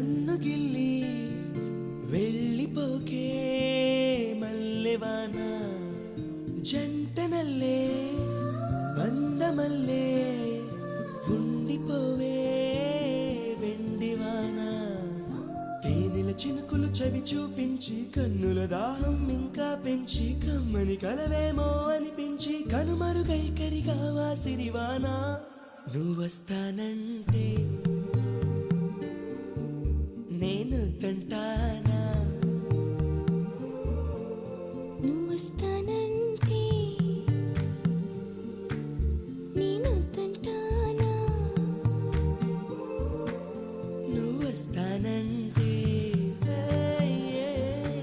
నన్ను గిల్లి వెళ్ళిపోకే మల్లెవాన. వంద మందమల్లే ఉండిపోవే వెండివాన. తేనెల చినుకులు చెవి చూపించి కన్నుల దాహం ఇంకా పెంచి కమ్మని కలవేమో అనిపించి కనుమరుగైకరిగా వాసిరివానా నువ్వొస్తానంటే నేను తంటానా? నువ్వు వస్తానంటే నేను తంటానా? నువ్వు వస్తానంటే